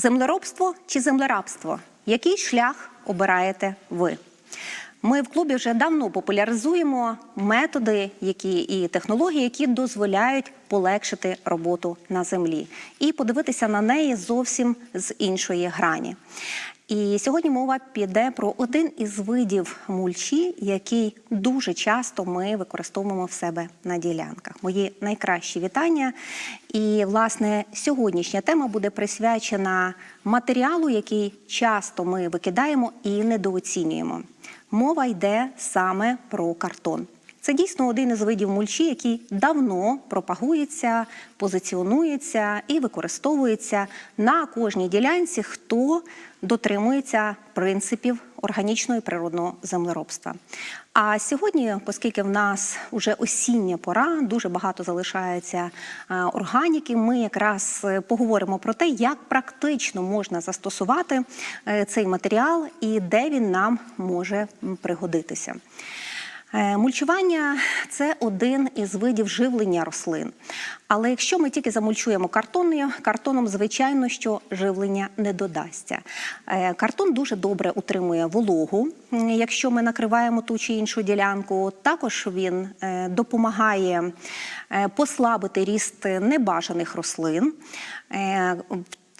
Землеробство чи землерабство? Який шлях обираєте ви? Ми в клубі вже давно популяризуємо методи, які і технології, які дозволяють полегшити роботу на землі і подивитися на неї зовсім з іншої грані. І сьогодні мова піде про один із видів мульчі, який дуже часто ми використовуємо в себе на ділянках. Мої найкращі вітання. І, власне, сьогоднішня тема буде присвячена матеріалу, який часто ми викидаємо і недооцінюємо. Мова йде саме про картон. Це дійсно один із видів мульчі, який давно пропагується, позиціонується і використовується на кожній ділянці, хто дотримується принципів органічного і природного землеробства. А сьогодні, оскільки в нас вже осіння пора, дуже багато залишається е, органіки, ми якраз е, поговоримо про те, як практично можна застосувати е, цей матеріал і де він нам може пригодитися. Е, Мульчування це один із видів живлення рослин. Але якщо ми тільки замульчуємо картонною, картоном, звичайно, що живлення не додасться. Е, Картон дуже добре утримує вологу, якщо ми накриваємо ту чи іншу ділянку. Також він е, допомагає послабити ріст небажаних рослин.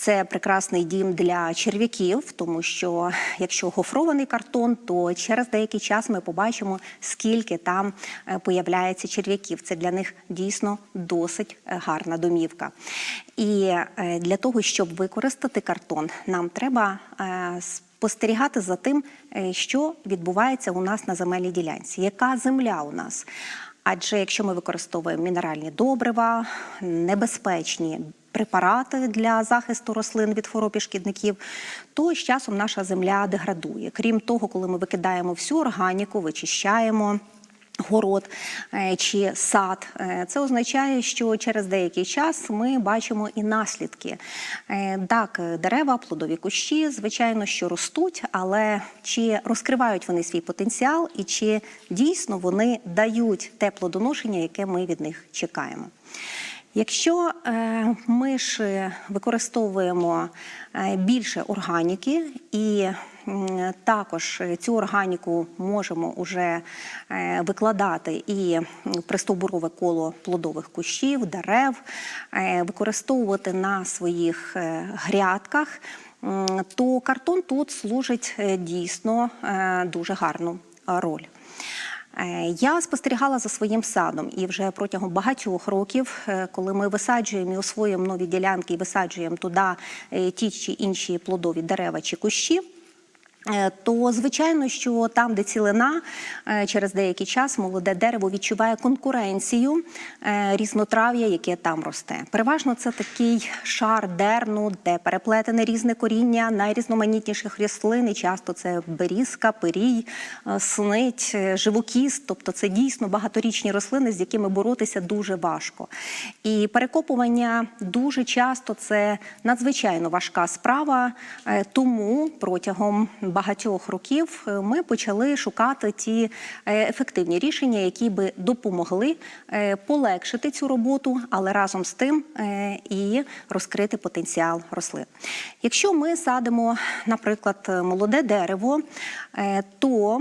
Це прекрасний дім для черв'яків, тому що якщо гофрований картон, то через деякий час ми побачимо, скільки там е, появляється черв'яків. Це для них дійсно досить е, гарна домівка. І е, для того, щоб використати картон, нам треба спостерігати за тим, що відбувається у нас на земельній ділянці, яка земля у нас. Адже якщо ми використовуємо мінеральні добрива, небезпечні препарати для захисту рослин від хвороб і шкідників, то з часом наша земля деградує. Крім того, коли ми викидаємо всю органіку, вичищаємо. Город е, чи сад, Е, це означає, що через деякий час ми бачимо і наслідки. Е, Так, дерева, плодові кущі, звичайно, що ростуть, але чи розкривають вони свій потенціал, і чи дійсно вони дають те плодоношення, яке ми від них чекаємо. Якщо е, ми ж використовуємо е, більше органіки і також цю органіку можемо вже е, викладати і пристовбурове коло плодових кущів, дерев, використовувати на своїх грядках, то картон тут служить дійсно дуже гарну роль. Е, Я спостерігала за своїм садом і вже протягом багатьох років, е, коли ми висаджуємо і освоюємо нові ділянки і висаджуємо туди е, ті чи інші плодові дерева чи кущі. Е, То звичайно, що там, де цілина, е, через деякий час молоде дерево відчуває конкуренцію е, різнотрав'я, яке там росте. Переважно це такий шар дерну, де переплетене різне коріння найрізноманітніших рослин. І часто це берізка, пирій, снить, живокіст. Тобто це дійсно багаторічні рослини, з якими боротися дуже важко. І перекопування дуже часто це надзвичайно важка справа. Тому протягом багатьох років е, ми почали шукати ті е, ефективні рішення, які би допомогли е, полегшити цю роботу, але разом з тим і розкрити потенціал рослин. Якщо ми садимо, наприклад, молоде дерево, то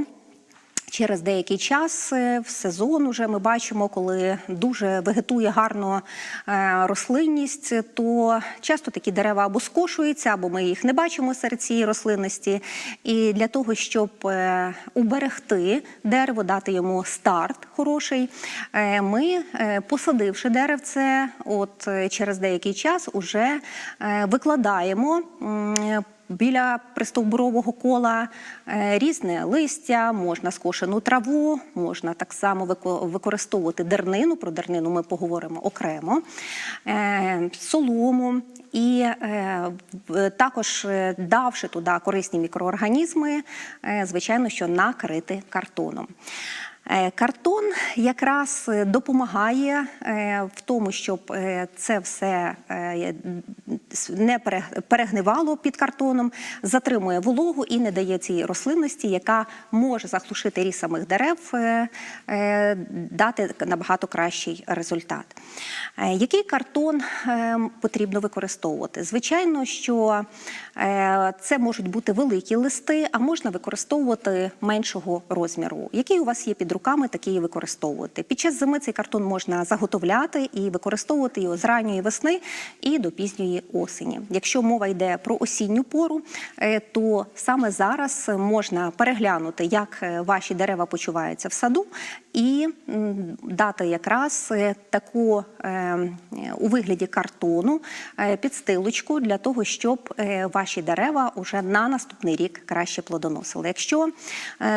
Через деякий час е, в сезон уже ми бачимо, коли дуже вегетує гарно е, рослинність, то часто такі дерева або скошуються, або ми їх не бачимо серед цієї рослинності. І для того, щоб е, уберегти дерево, дати йому старт хороший, ми, посадивши деревце, от через деякий час уже викладаємо. Біля пристовбурового кола е, різне листя, можна скошену траву, можна так само використовувати дернину. Про дернину ми поговоримо окремо, е, солому. І е, також давши туди корисні мікроорганізми, звичайно, що накрити картоном. Е, Картон якраз е, допомагає е, в тому, щоб це все не перегнивало під картоном, затримує вологу і не дає цій рослинності, яка може заглушити ріст самих дерев, дати набагато кращий результат. Який картон потрібно використовувати? Звичайно, що це можуть бути великі листи, а можна використовувати меншого розміру. Який у вас є під руками, такий і використовувати. Під час зими цей картон можна заготовляти і використовувати його з ранньої весни і до пізньої осені. Якщо мова йде про осінню пору, е, то саме зараз можна переглянути, як е, ваші дерева почуваються в саду, і дати якраз е, таку у вигляді картону підстилочку для того, щоб ваші дерева уже на наступний рік краще плодоносили. Якщо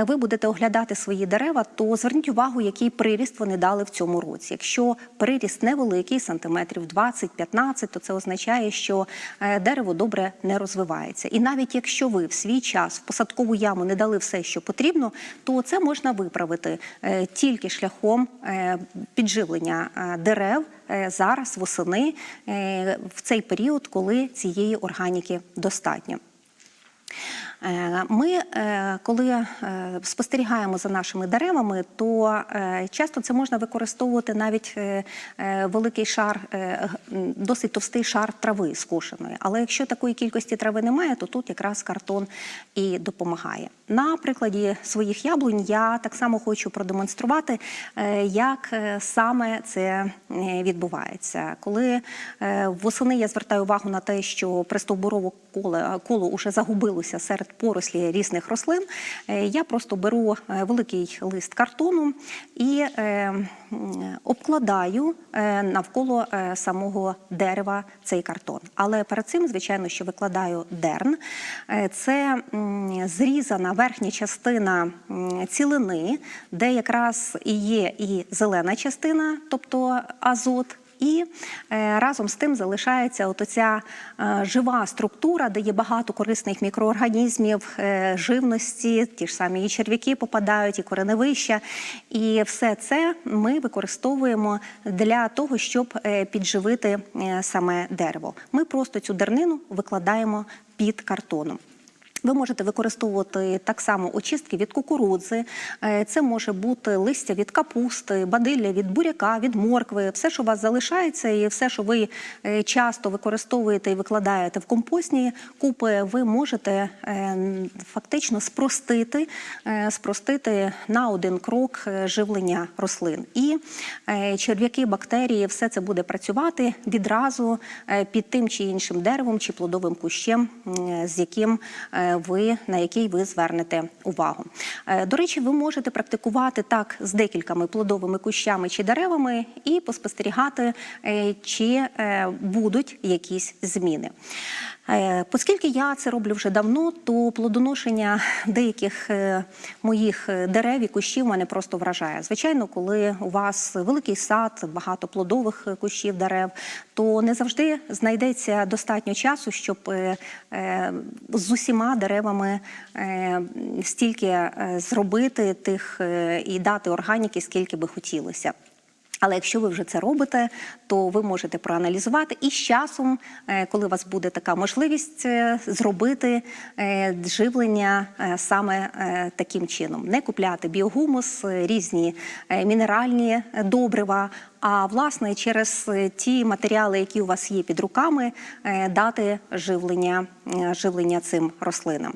ви будете оглядати свої дерева, то зверніть увагу, який приріст вони дали в цьому році. Якщо приріст невеликий, сантиметрів 20-15, то це означає, що е, дерево добре не розвивається. І навіть якщо ви в свій час в посадкову яму не дали все, що потрібно, то це можна виправити е, тільки шляхом е, підживлення дерев зараз восени в цей період, коли цієї органіки достатньо. Е, Ми, е, коли е, спостерігаємо за нашими деревами, то часто це можна використовувати навіть великий шар, досить товстий шар трави скошеної. Але якщо такої кількості трави немає, то тут якраз картон і допомагає. На прикладі своїх яблунь я так само хочу продемонструвати, як саме це відбувається. Коли восени я звертаю увагу на те, що пристовбурове коло, коло уже загубилося серед порослі різних рослин, е, я просто беру е, великий лист картону і е, обкладаю навколо самого дерева цей картон. Але перед цим, звичайно, що викладаю дерн. Це зрізана верхня частина цілини, де якраз і є і зелена частина, тобто азот. І е, разом з тим залишається от оця е, жива структура, де є багато корисних мікроорганізмів, е, живності, ті ж самі і черв'яки попадають, і кореневища. І все це ми використовуємо для того, щоб підживити саме дерево. Ми просто цю дернину викладаємо під картоном. Ви можете використовувати так само очистки від кукурудзи, е, це може бути листя від капусти, бадилля від буряка, від моркви, все, що у вас залишається, і все, що ви е, часто використовуєте і викладаєте в компостні купи, ви можете е, фактично спростити, спростити на один крок живлення рослин. І черв'яки, бактерії, все це буде працювати відразу під тим чи іншим деревом чи плодовим кущем, з яким ви на який ви звернете увагу. Е, До речі, ви можете практикувати так з декількома плодовими кущами чи деревами і поспостерігати, е, чи е, будуть якісь зміни. Е, Оскільки я це роблю вже давно, то плодоношення деяких е, моїх е, дерев і кущів мене просто вражає. Звичайно, коли у вас великий сад, багато плодових кущів дерев, то не завжди знайдеться достатньо часу, щоб з усіма деревами стільки зробити тих і дати органіки, скільки би хотілося. Але якщо ви вже це робите, то ви можете проаналізувати і з часом, е, коли у вас буде така можливість е, зробити е, живлення саме таким чином, не купляти біогумус, різні мінеральні добрива. А власне через е, ті матеріали, які у вас є під руками, е, дати живлення, е, живлення цим рослинам.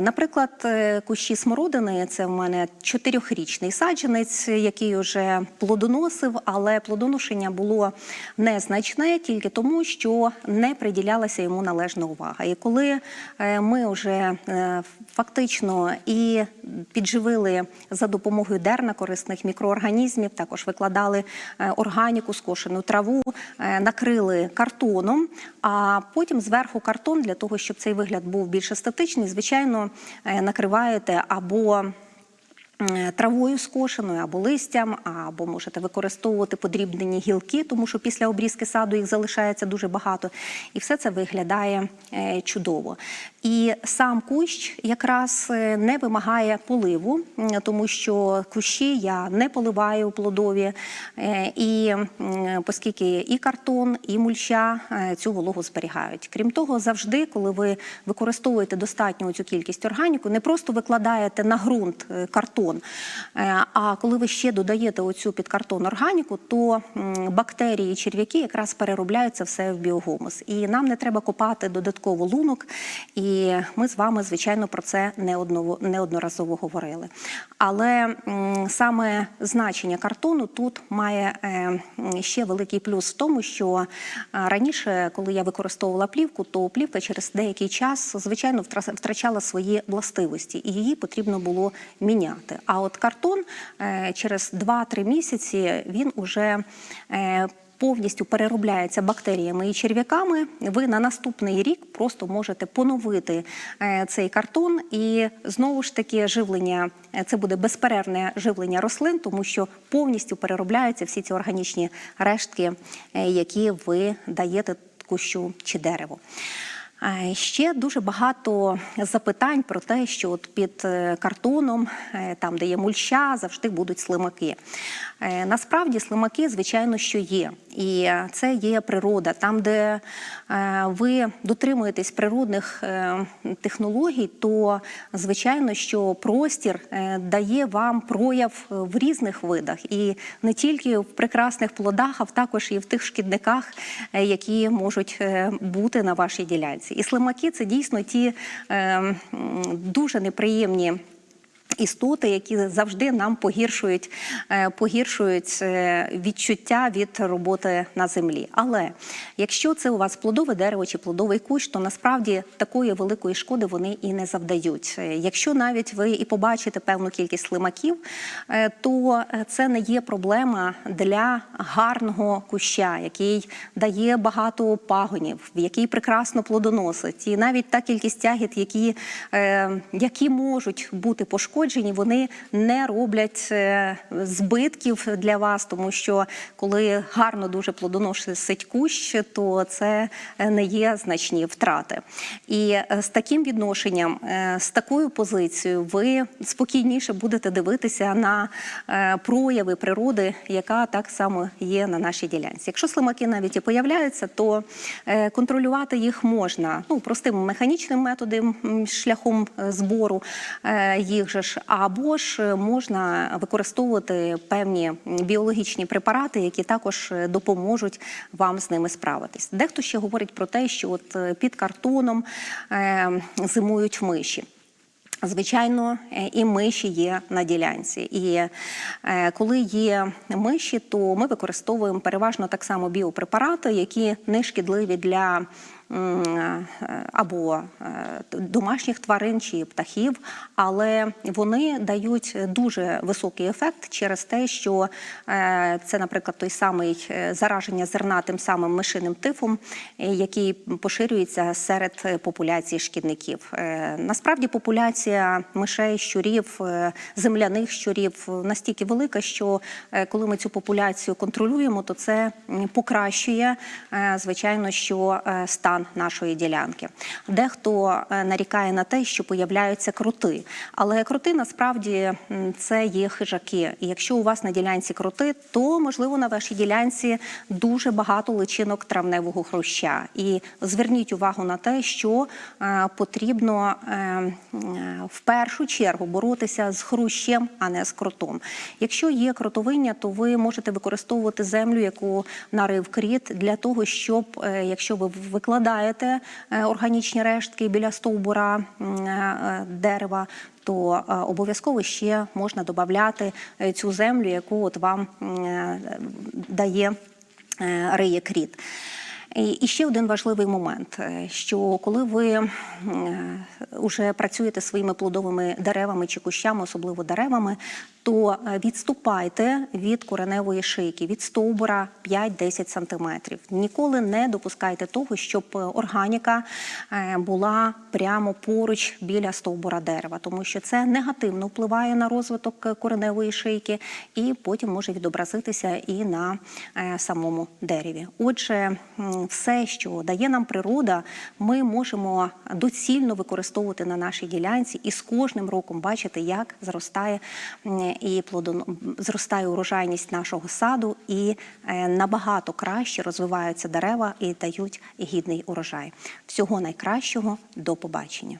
Наприклад, кущі смородини це в мене чотирьохрічний саджанець, який вже плодоносив, але плодоношення було незначне тільки тому, що не приділялася йому належна увага. І коли ми вже фактично і підживили за допомогою дерна корисних мікроорганізмів, також викладали органіку, скошену траву, е, накрили картоном, а потім зверху картон для того, щоб цей вигляд був більш естетичний, звичайно, е, накриваєте або е, Травою скошеною або листям, або можете використовувати подрібнені гілки, тому що після обрізки саду їх залишається дуже багато, і все це виглядає е, чудово. І сам кущ якраз е, не вимагає поливу, тому що кущі я не поливаю плодові, е, і оскільки і картон, і мульча е, цю вологу зберігають. Крім того, завжди, коли ви використовуєте достатню цю кількість органіку, не просто викладаєте на ґрунт е, картон, е, а коли ви ще додаєте оцю під картон органіку, то бактерії і черв'яки якраз переробляють це все в біогумус. І нам не треба копати додатково лунок. І ми з вами, звичайно, про це неодноразово говорили. Але саме значення картону тут має е, ще великий плюс в тому, що е, раніше, коли я використовувала плівку, то плівка через деякий час, звичайно, втра- втрачала свої властивості, і її потрібно було міняти. А от картон е, через 2-3 місяці він уже е, повністю переробляється бактеріями і черв'яками. Ви на наступний рік просто можете поновити е, цей картон, і знову ж таки живлення це буде безперервне живлення рослин, тому що повністю переробляються всі ці органічні рештки, які ви даєте кущу чи дереву. Ще дуже багато запитань про те, що от під е, картоном, е, там де є мульча, завжди будуть слимаки. Е, Насправді слимаки, звичайно, що є, і це є природа. Там, де ви дотримуєтесь природних технологій, то звичайно, що простір дає вам прояв в різних видах, і не тільки в прекрасних плодах, а також і в тих шкідниках, які можуть бути на вашій ділянці. І слимаки це дійсно ті е, дуже неприємні. Істоти, які завжди нам погіршують, е, погіршують е, відчуття від роботи на землі. Але якщо це у вас плодове дерево чи плодовий кущ, то насправді такої великої шкоди вони і не завдають. Е, Якщо навіть ви і побачите певну кількість слимаків, то це не є проблема для гарного куща, який дає багато пагонів, який прекрасно плодоносить. І навіть та кількість ягід, які, які можуть бути пошкоджені, вони не роблять е, збитків для вас, тому що коли гарно дуже плодоносить кущ, то це е, не є значні втрати. І е, з таким відношенням, з такою позицією, ви спокійніше будете дивитися на прояви природи, яка так само є на нашій ділянці. Якщо слимаки навіть і появляються, то контролювати їх можна ну простим механічним методом шляхом збору їх же ж, або ж е, можна використовувати певні біологічні препарати, які також е, допоможуть вам з ними справитись. Дехто ще говорить про те, що от е, під картоном зимують миші. Звичайно, і миші є на ділянці. І коли є миші, то ми використовуємо переважно так само біопрепарати, які не шкідливі для або е, домашніх тварин чи птахів, але вони дають дуже високий ефект через те, що е, це, наприклад, той самий е, зараження зерна тим самим мишиним тифом, який поширюється серед популяції шкідників. Насправді популяція мишей, щурів, земляних щурів настільки велика, що коли ми цю популяцію контролюємо, то це покращує, звичайно, що е, стан нашої ділянки. Дехто е, нарікає на те, що появляються кроти, але кроти насправді це є хижаки. І якщо у вас на ділянці кроти, то можливо на вашій ділянці дуже багато личинок травневого хруща. І зверніть увагу на те, що е, потрібно е, в першу чергу боротися з хрущем, а не з кротом. Якщо є кротовиння, то ви можете використовувати землю, яку нарив кріт, для того, щоб якщо ви викладаєте е, органічні рештки біля стовбура е, дерева. То е, обов'язково ще можна додати е, цю землю, яку от вам е, дає е, риє кріт. І ще один важливий момент, е, що коли ви вже працюєте своїми плодовими деревами чи кущами, особливо деревами, то е, відступайте від кореневої шийки, від стовбура 5-10 сантиметрів. Ніколи не допускайте того, щоб е, органіка е, була прямо поруч біля стовбура дерева, тому що це негативно впливає на розвиток кореневої шийки і потім може відобразитися і на самому дереві. Отже, все, що дає нам природа, ми можемо доцільно використовувати на нашій ділянці і з кожним роком бачити, як зростає і плодон... зростає урожайність нашого саду, і е, набагато краще розвиваються дерева і дають гідний урожай. Всього найкращого, до побачення.